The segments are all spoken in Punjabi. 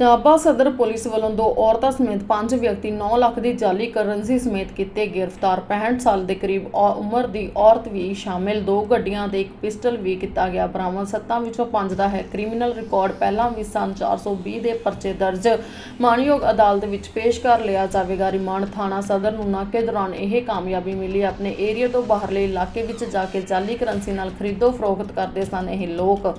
ਨਾਭਾ ਸਦਰ ਪੁਲਿਸ ਵੱਲੋਂ ਦੋ ਔਰਤਾਂ ਸਮੇਤ ਪੰਜ ਵਿਅਕਤੀ 9 ਲੱਖ ਦੀ ਜਾਲੀ ਕਰੰਸੀ ਸਮੇਤ ਕੀਤੇ ਗ੍ਰਿਫਤਾਰ। 65 ਸਾਲ ਦੇ ਕਰੀਬ ਔ- ਉਮਰ ਦੀ ਔਰਤ ਵੀ ਸ਼ਾਮਿਲ। ਦੋ ਗੱਡੀਆਂ ਤੇ ਇੱਕ ਪਿਸਟਲ ਵੀ ਕੀਤਾ ਗਿਆ। ਬਰਾਮਦ ਸੱਤਾਂ ਵਿੱਚੋਂ ਪੰਜ ਦਾ ਹੈ। ਕ੍ਰਿਮੀਨਲ ਰਿਕਾਰਡ ਪਹਿਲਾਂ ਵੀ ਸਨ। 420 ਦੇ ਪਰਚੇ ਦਰਜ। ਮਾਨਯੋਗ ਅਦਾਲਤ ਵਿੱਚ ਪੇਸ਼ ਕਰ ਲਿਆ ਜਾਵੇਗਾ। ਰਿਮਾਂਡ ਥਾਣਾ ਸਦਰ ਨੂੰ ਨਾਕੇ ਦੌਰਾਨ ਇਹ ਕਾਮਯਾਬੀ ਮਿਲੀ। ਆਪਣੇ ਏਰੀਆ ਤੋਂ ਬਾਹਰਲੇ ਇਲਾਕੇ ਵਿੱਚ ਜਾ ਕੇ ਜਾਲੀ ਕਰੰਸੀ ਨਾਲ ਖਰੀਦੋ ਫਰੋਖਤ ਕਰਦੇ ਸਨ ਇਹ ਲੋਕ।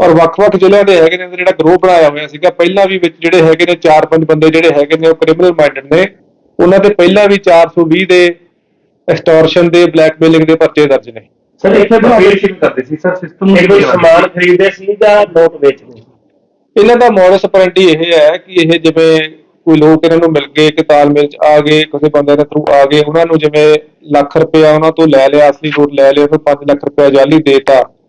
ਔਰ ਵੱਖ-ਵੱਖ ਜ਼ਿਲ੍ਹਿਆਂ ਦੇ ਹੈਗੇ ਨੇ ਜਿਹੜਾ ਗਰੁੱਪ ਬਣਾਇਆ ਹੋਇਆ ਸੀਗਾ ਪਹਿਲਾਂ ਵੀ ਵਿੱਚ ਜਿਹੜੇ ਹੈਗੇ ਨੇ 4-5 ਬੰਦੇ ਜਿਹੜੇ ਹੈਗੇ ਨੇ ਉਹ ਕ੍ਰਿਮੀਨਲ ਮਾਈਂਡਡ ਨੇ। ਉਹਨਾਂ ਤੇ ਪਹਿਲਾਂ ਵੀ 420 ਦੇ ਐਕਸਟੋਰਸ਼ਨ ਦੇ ਬਲੈਕਮੇਲਿੰਗ ਦੇ ਪਰਚੇ ਦਰਜ ਨੇ। ਸਰ ਇੱਥੇ ਫੇਰ ਕਰਦੇ ਸੀ। ਸਰ ਸਿਸਟਮ ਇਹ ਕੋਈ ਸਮਾਨ ਖਰੀਦਦੇ ਸੀ ਜਾਂ ਨੋਟ ਵੇਚਦੇ ਸੀ? ਇਹਨਾਂ ਦਾ ਮੋਡਸ ਆਪਰੈਂਡੀ ਇਹ ਹੈ ਕਿ ਇਹ ਜਿਵੇਂ ਕੋਈ ਲੋਕ ਇਹਨਾਂ ਨੂੰ ਮਿਲ ਗਏ ਕਿ ਤਾਲਮੇਲ ਚ ਆ ਗਏ ਕਿਸੇ ਬੰਦੇ ਦੇ ਥਰੂ ਆ ਗਏ ਉਹਨਾਂ ਨੂੰ ਜਿਵੇਂ ਲੱਖ ਰੁਪਇਆ ਉਹਨਾਂ ਤੋਂ ਲੈ ਲਿਆ ਅਸਲੀ ਨੋਟ ਲੈ ਲਿਆ ਫਿਰ 5 ਲੱਖ ਰੁਪਇਆ ਜਾਲੀ ਦੇਤਾ।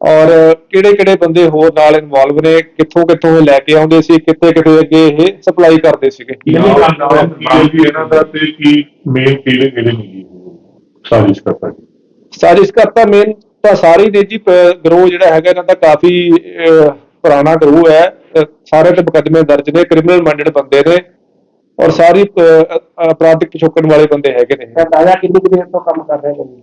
ਔਰ ਕਿਹੜੇ ਕਿਹੜੇ ਬੰਦੇ ਹੋਰ ਨਾਲ ਇਨਵੋਲਵ ਨੇ ਕਿੱਥੋਂ ਕਿੱਥੋਂ ਇਹ ਲੈ ਕੇ ਆਉਂਦੇ ਸੀ ਕਿੱਥੇ ਕਿੱਥੇ ਅੱਗੇ ਇਹ ਸਪਲਾਈ ਕਰਦੇ ਸੀਗੇ? ਨਾਮ ਨਾਮ ਕੀ ਹੈ ਜੀ ਇਹਨਾਂ ਦਾ ਤੇ ਕੀ ਮੇਨ ਕਿਹੜੇ ਕਿਹੜੇ ਨੇ ਜੀ? ਸਾਜ਼ਿਸ਼ ਕਰਤਾ ਸਾਜ਼ਿਸ਼ ਕਰਤਾ ਮੇਨ ਤਾਂ ਸਾਰੀ ਨੇ ਜੀ ਗਰੋਹ ਜਿਹੜਾ ਹੈਗਾ ਇਹਨਾਂ ਦਾ ਕਾਫੀ ਪੁਰਾਣਾ ਗਰੋਹ ਹੈ। ਸਾਰੇ ਤੇ ਮੁਕੱਦਮੇ ਦਰਜ ਨੇ ਕ੍ਰਿਮੀਨਲ ਮਾਈਂਡਡ ਬੰਦੇ ਨੇ। ਔਰ ਸਾਰੀ ਅਪਰਾਧਿਕ ਪਿਛੋਕਣ ਵਾਲੇ ਬੰਦੇ ਹੈਗੇ ਨੇ। ਤਾਂ ਤਾਜ਼ਾ ਕਿੰਨੀ ਕੁ ਦੇਰ ਤੋਂ ਕੰਮ ਕਰ ਰਹੇ ਨੇ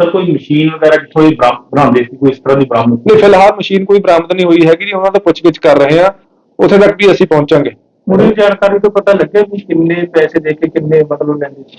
ਸਰ ਕੋਈ ਮਸ਼ੀਨ ਵਗੈਰਾ ਜਿੱਥੋਂ ਇਹ ਬਣਾਉਂਦੇ ਸੀ ਕੋਈ ਇਸ ਤਰ੍ਹਾਂ ਦੀ ਬਰਾਮਦ? ਨਹੀਂ ਫਿਲਹਾਲ ਮਸ਼ੀਨ ਕੋਈ ਬਰਾਮਦ ਨਹੀਂ ਹੋਈ ਹੈਗੀ ਜੀ ਉਹਨਾਂ ਦਾ ਪੁੱਛਗਿੱਛ ਕਰ ਰਹੇ ਆ ਉੱਥੇ ਤੱਕ ਵੀ ਅਸੀਂ ਪਹੁੰਚਾਂਗੇ। ਮੁੱਢਲੀ ਜਾਣਕਾਰੀ ਤੋਂ ਪਤਾ ਲੱਗਿਆ ਕਿ ਕਿੰਨੇ ਪੈਸੇ ਦੇ ਕੇ ਕਿੰਨੇ ਮਤਲਬ ਲੈਂਦੇ ਸੀ?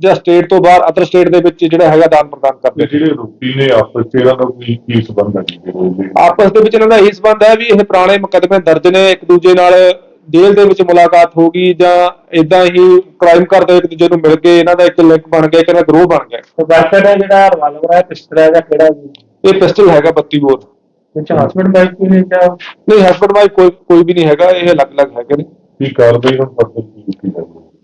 ਜਾਂ ਸਟੇਟ ਤੋਂ ਬਾਹਰ ਅਦਰ ਸਟੇਟ ਦੇ ਵਿੱਚ ਜਿਹੜਾ ਹੈਗਾ ਦਾਨ ਪ੍ਰਦਾਨ ਕਰਦੇ ਤੇ ਜਿਹੜੇ ਰੋਪੀ ਨੇ ਆਪਸ 'ਚ ਇਹਨਾਂ ਦਾ ਕੋਈ ਕੀ ਸੰਬੰਧ ਹੈ ਜੀ? ਆਪਸ ਦੇ ਵਿੱਚ ਇਹਨਾਂ ਦਾ ਇਹੀ ਸੰਬੰਧ ਹੈ ਵੀ ਇਹ ਪੁਰਾਣੇ ਮੁਕੱਦਮੇ ਦਰਜ ਨੇ ਇੱਕ ਦੂਜੇ ਨਾਲ ਜੇਲ੍ਹ ਦੇ ਵਿੱਚ ਮੁਲਾਕਾਤ ਹੋ ਗਈ ਜਾਂ ਇਦਾਂ ਹੀ ਕ੍ਰਾਈਮ ਕਰਦੇ ਇੱਕ ਦੂਜੇ ਨੂੰ ਮਿਲ ਕੇ ਇਹਨਾਂ ਦਾ ਇੱਕ ਲਿੰਕ ਬਣ ਗਿਆ ਇੱਕ ਇਹਨਾਂ ਗਰੋਹ ਬਣ ਗਿਆ। ਤੇ ਵੈਪਨ ਹੈ ਜਿਹੜਾ ਰਿਵਾਲਵਰ ਹੈ ਪਿਸਟਲ ਹੈ ਜਾਂ ਕਿਹੜਾ ਜੀ ਇਹ ਪਿਸਟਲ ਹੈਗਾ 32 ਬੋਰ ਵਿੱਚ ਹਸਬੰਡ ਵਾਈਫ ਵੀ ਨੇ ਜਾਂ ਨਹੀਂ ਹਸਬੰਡ ਵਾਈਫ ਕੋਈ ਕੋਈ ਵੀ ਨਹੀਂ ਹੈਗਾ ਇਹ ਅਲੱਗ-ਅਲੱਗ ਹੈਗੇ ਨੇ। ਕੀ ਕਾਰਵਾਈ ਹੁਣ ਪੱਤਰ ਕੀ ਕੀਤੀ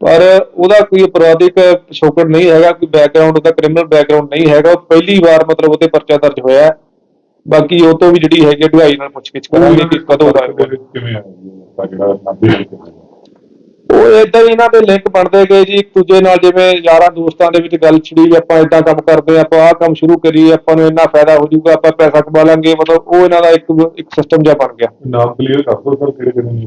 ਪਰ ਉਹਦਾ ਕੋਈ ਅਪਰਾਧਿਕ ਪਿਛੋਕੜ ਨਹੀਂ ਹੈਗਾ ਕੋਈ ਬੈਕਗ੍ਰਾਉਂਡ ਉਹਦਾ ਕ੍ਰਿਮੀਨਲ ਬੈਕਗ੍ਰਾਉਂਡ ਨਹੀਂ ਹੈਗਾ। ਉਹ ਪਹਿਲੀ ਵਾਰ ਮਤਲਬ ਉਹਤੇ ਪਰਚਾ ਦਰਜ ਹੋਇਆ। ਬਾਕੀ ਉਹ ਤੋਂ ਵੀ ਜਿਹੜੀ ਹੈਗੀ ਢੁਆਈ ਨਾਲ ਪੁੱਛਗਿੱਛ ਕਰਾਂਗੇ ਕਿ ਕਦੋਂ ਦਾ ਦੇ ਕਿਵੇਂ ਜੀ? ਦੇ ਉਹ ਹੀ ਇਹਨਾਂ ਦੇ ਲਿੰਕ ਬਣਦੇ ਗਏ ਜੀ। ਇੱਕ ਦੂਜੇ ਨਾਲ ਜਿਵੇਂ ਯਾਰਾਂ ਦੋਸਤਾਂ ਦੇ ਵਿੱਚ ਗੱਲ ਛਿੜੀ ਵੀ ਆਪਾਂ ਏਦਾਂ ਕੰਮ ਕਰਦੇ ਆਪਾਂ ਆਹ ਕੰਮ ਸ਼ੁਰੂ ਕਰੀਏ ਆਪਾਂ ਨੂੰ ਇੰਨਾ ਫਾਇਦਾ ਹੋ ਜਾਊਗਾ ਆਪਾਂ ਪੈਸਾ ਕਮਾ ਲਾਂਗੇ। ਮਤਲਬ ਉਹ ਇਹਨਾਂ ਦਾ ਇੱਕ ਇੱਕ ਸਿਸਟਮ ਜਿਹਾ ਬਣ ਗਿਆ। ਨਾਮ ਕਲੀਅਰ ਕਰ ਦਿਓ ਸਰ ਕਿਹੜੇ ਕਿਹੜੇ ਨੇ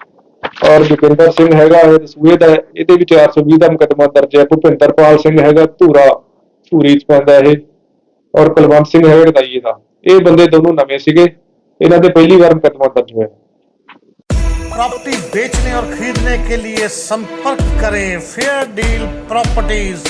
ਔਰ ਜੋਗਿੰਦਰ ਸਿੰਘ ਹੈਗਾ ਇਹ ਦਸੂਹੇ ਦਾ ਹੈ, ਇਹਦੇ ਵੀ 420 ਦਾ ਮੁਕੱਦਮਾ ਦਰਜ ਹੈ ਭੁਪਿੰਦਰਪਾਲ ਸਿੰਘ ਹੈਗਾ ਧੂਰਾ ਧੂਰੀ ਚ ਪੈਂਦਾ ਇਹ ਔਰ ਕੁਲਵੰਤ ਸਿੰਘ ਹੈਗਾ ਗਦਾਈਏ ਦਾ ਇਹ ਬੰਦੇ ਦੋਨੋਂ ਨਵੇਂ ਸੀਗੇ ਇਹਨਾਂ ਦੇ ਪਹਿਲੀ ਵਾਰ ਮੁਕੱਦਮਾ ਦਰਜ ਹੋਇਆ प्रॉपर्टी बेचने और खरीदने के लिए संपर्क करें फेयर डील प्रॉपर्टीज